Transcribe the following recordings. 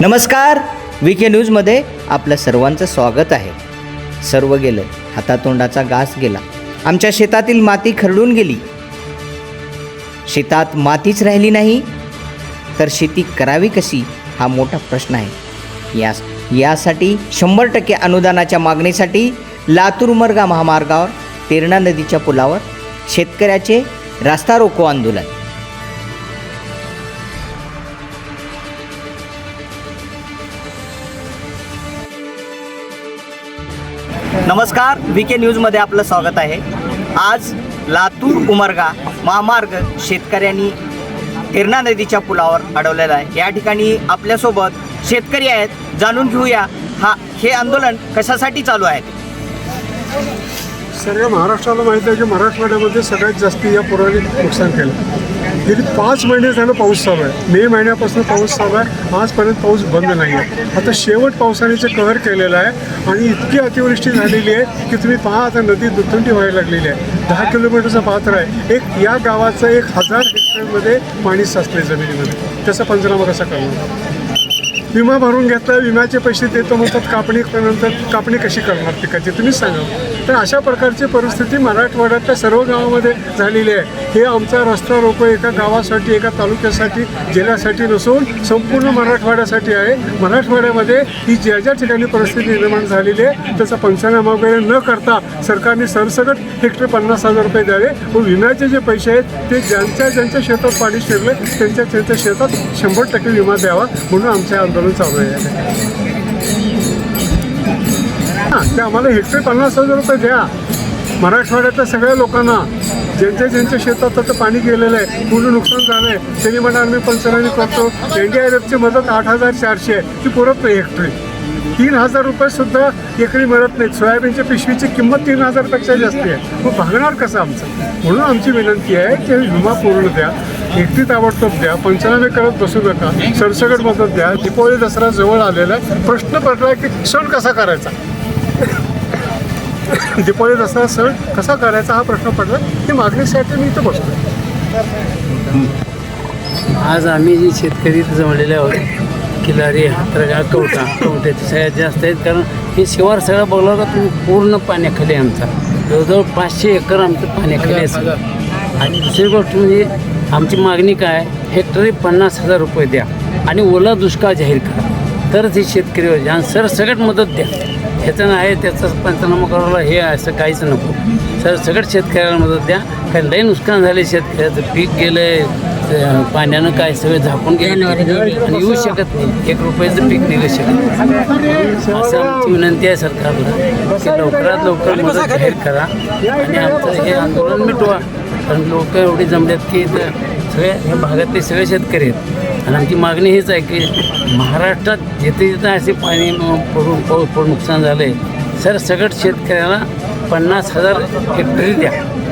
नमस्कार. वीके न्यूजमध्ये आपलं सर्वांचं स्वागत आहे. सर्व गेलं हातातोंडाचा घास गेला. आमच्या शेतातील माती खरडून गेली. शेतात मातीच राहिली नाही. तर शेती करावी कशी? हा मोठा प्रश्न आहे. यास यासाठी शंभर टक्के अनुदानाच्या मागणीसाठी लातूर मर्गा महामार्गावर तेरणा नदीच्या पुलावर शेतकऱ्याचे रास्ता रोको आंदोलन. नमस्कार व्ही के न्यूजमध्ये आपलं स्वागत आहे. आज लातूर उमरगा महामार्ग शेतकऱ्यांनी तेरणा नदीच्या पुलावर अडवलेला आहे. या ठिकाणी आपल्यासोबत शेतकरी आहेत. जाणून घेऊया हा हे आंदोलन कशासाठी चालू आहे? सगळ्या महाराष्ट्राला माहिती आहे की मराठवाड्यामध्ये सगळ्यात जास्ती या पुराने नुकसान केलं. गेली पाच महिने झालं पाऊस चालू आहे. मे महिन्यापासून पाऊस चालू आहे. आजपर्यंत पाऊस बंद नाही आहे. आता शेवट पावसाने कहर केलेला आहे आणि इतकी अतिवृष्टी झालेली आहे की तुम्ही पहा आता नदी दुथंडी व्हायला लागलेली आहे. दहा किलोमीटरचं पात्र आहे. एक या गावाचं एक हजार हेक्टरमध्ये पाणी साचले जमिनीमध्ये. त्याचा पंचनामा कसा करणार? विमा भरून घेतला विम्याचे पैसे देतो म्हणतात कापणी नंतर कापणी कशी करणार पिकाची? तुम्हीच सांगा. तर अशा प्रकारची परिस्थिती मराठवाड्यातल्या सर्व गावामध्ये झालेली आहे. हे आमचा रस्ता रोको एका गावासाठी एका तालुक्यासाठी जिल्ह्यासाठी नसून संपूर्ण मराठवाड्यासाठी आहे. मराठवाड्यामध्ये ही ज्या ज्या ठिकाणी परिस्थिती निर्माण झालेली आहे त्याचा पंचनामा वगैरे न करता सरकारने सरसकट हेक्टर पन्नास हजार रुपये द्यावे. व विम्याचे जे पैसे आहेत ते ज्यांच्या ज्यांच्या शेतात पाणी शिरलं त्यांच्या त्यांच्या शेतात शंभर टक्के विमा द्यावा म्हणून आमचे आंदोलन चालू आहे. ते आम्हाला हेक्टरी पन्नास हजार रुपये द्या. मराठवाड्यातल्या सगळ्या लोकांना ज्यांच्या ज्यांच्या शेतात आता पाणी गेलेलं आहे पूर्ण नुकसान झालं आहे त्यांनी म्हणा आम्ही पंचनामे करतो. एन डी आर एफची मदत आठ हजार चारशे आहे. ती पुरत नाही हेक्टरी तीन हजार रुपयेसुद्धा एकरी मिळत नाहीत. सोयाबीनच्या पिशवीची किंमत तीन हजारपेक्षा जास्त आहे. मग भागणार कसं आमचं? म्हणून आमची विनंती आहे की विमा पूर्ण द्या. एकटी ताबडतोब द्या. पंचनामे करत बसू नका. सरसकट मदत द्या. दीपावली दसरा जवळ आलेला आहे. प्रश्न पडला की सण कसा करायचा? दीपावली दसरा सण कसा करायचा हा प्रश्न पडला ही मागणीसाठी मी इथं बसतो आज आम्ही जे शेतकरी जमलेले आहोत किलारी हातरगा कवटा कवट्याचे सगळ्यात जास्त आहेत. कारण हे शिवार सगळं बघला का तुम्ही पूर्ण पाण्याखाली आहे आमचा. जवळजवळ पाचशे एकर आमचं पाण्याखाली आहे सगळं. आणि दुसरी गोष्ट म्हणजे आमची मागणी काय हेक्टरी पन्नास हजार रुपये द्या आणि ओला दुष्काळ जाहीर करा. तरच हे शेतकरी आणि सरसकट मदत द्या. ह्याचं नाही त्याचं पंचनामा करायला हे असं काहीच नको. सरसकट शेतकऱ्याला मदत द्या. कारण लई नुकसान झाले शेतकऱ्याचं. पीक गेलं पाण्यानं काय सगळं झाकून गेलं. आणि येऊ शकत नाही. एक रुपयाचं पीक निघू शकत नाही. असं आमची विनंती आहे सरकारला. की लवकरात लवकर मदत जाहीर करा. आणि आमचं हे आंदोलन मिटवा. कारण लोक एवढी जमल्यात की इथं सगळे ह्या भागातले सगळे शेतकरी आहेत. आणि आमची मागणी हीच आहे की महाराष्ट्रात जिथे जिथं असे पाणी पडून पाऊस पडून नुकसान झालं आहे सर सगळं शेतकऱ्याला पन्नास हजार हेक्टरी द्या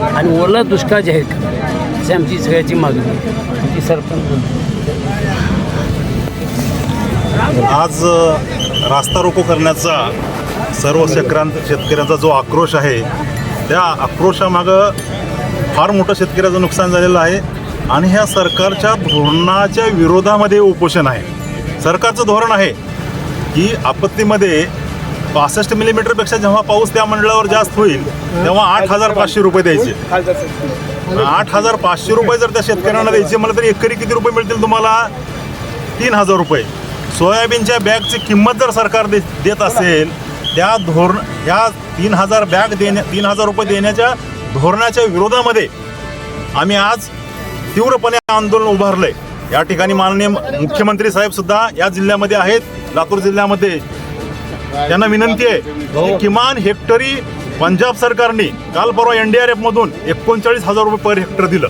आणि ओला दुष्काळ जाहीर करा. अशी आमची सगळ्याची मागणी आहे. आमची सरपंच आज रास्ता रोको करण्याचा सर्व शेतकऱ्यां शेतकऱ्यांचा जो आक्रोश आहे त्या आक्रोशामागं फार मोठं शेतकऱ्याचं नुकसान झालेलं आहे. आणि ह्या सरकारच्या धोरणाच्या विरोधामध्ये उपोषण आहे. सरकारचं धोरण आहे की आपत्तीमध्ये पासष्ट मिलीमीटरपेक्षा जेव्हा पाऊस त्या मंडळावर जास्त होईल तेव्हा आठ हजार पाचशे रुपये द्यायचे. आठ हजार पाचशे रुपये जर त्या शेतकऱ्यांना द्यायचे मला तरी एकरी किती रुपये मिळतील तुम्हाला? तीन हजार रुपये. सोयाबीनच्या बॅगची किंमत जर सरकार दे देत असेल त्या धोरण ह्या तीन हजार बॅग देण्या तीन हजार रुपये देण्याच्या धोरणाच्या विरोधामध्ये आम्ही आज तीव्रपणे आंदोलन उभारलंय. या ठिकाणी माननीय मुख्यमंत्री साहेब सुद्धा या जिल्ह्यामध्ये आहेत. लातूर जिल्ह्यामध्ये. त्यांना विनंती आहे की किमान हेक्टरी पंजाब सरकारने काल परवा एन डी आर एफमधून एकोणचाळीस हजार रुपये पर हेक्टर दिलं.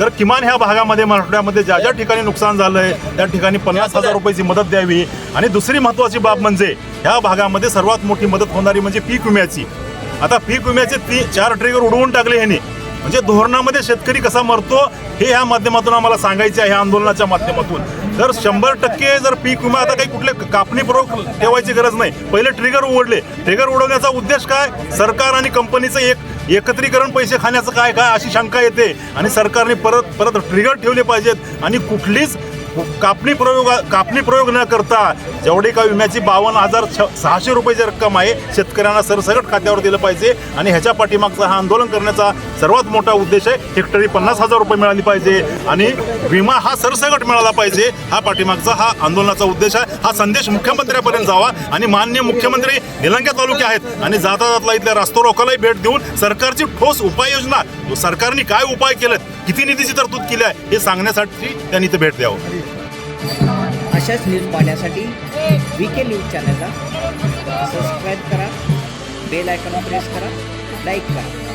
तर किमान ह्या भागामध्ये मराठवाड्यामध्ये ज्या ज्या ठिकाणी नुकसान झालं आहे त्या ठिकाणी पन्नास हजार रुपयाची मदत द्यावी. आणि दुसरी महत्त्वाची बाब म्हणजे ह्या भागामध्ये सर्वात मोठी मदत होणारी म्हणजे पीक विम्याची. आता पीक विम्याचे ती चार ट्रिगर उडवून टाकले ह्याने. म्हणजे धोरणामध्ये शेतकरी कसा मरतो हे ह्या माध्यमातून आम्हाला सांगायचे आहे ह्या आंदोलनाच्या माध्यमातून. तर शंभर टक्के जर पीक विमा आता काही कुठले कापणीपूर्वक ठेवायची गरज नाही. पहिले ट्रिगर उघडले. ट्रिगर उडवण्याचा उद्देश काय? सरकार आणि कंपनीचं एक एकत्रीकरण पैसे खाण्याचं काय काय अशी शंका येते. आणि सरकारने परत परत ट्रिगर ठेवले पाहिजेत. आणि कुठलीच कापणी प्रयोग कापणी प्रयोग न करता जेवढे का विम्याची बावन्न हजार छ- सहाशे रुपयाची रक्कम आहे शेतकऱ्यांना सरसकट खात्यावर दिलं पाहिजे आणि ह्याच्या पाठीमागचा हा आंदोलन करण्याचा सर्वात मोठा उद्देश आहे हेक्टरी पन्नास हजार रुपये मिळाली पाहिजे आणि विमा हा सरसकट मिळाला पाहिजे हा पाठीमागचा हा आंदोलनाचा उद्देश आहे. हा संदेश मुख्यमंत्र्यापर्यंत जावा आणि मान्य मुख्यमंत्री निलंग्या तालुके आहेत आणि जाता जातला इथल्या रास्तो रोकालाही भेट देऊन सरकारची ठोस उपाययोजना सरकारने काय उपाय केलेत किती निधीची तरतूद केली आहे हे सांगण्यासाठी त्यांनी इथे भेट द्यावं. अशाच न्यूज पाहण्यासाठी वी के न्यूज चॅनलला सबस्क्राईब करा बेल आयकॉन प्रेस करा लाईक करा.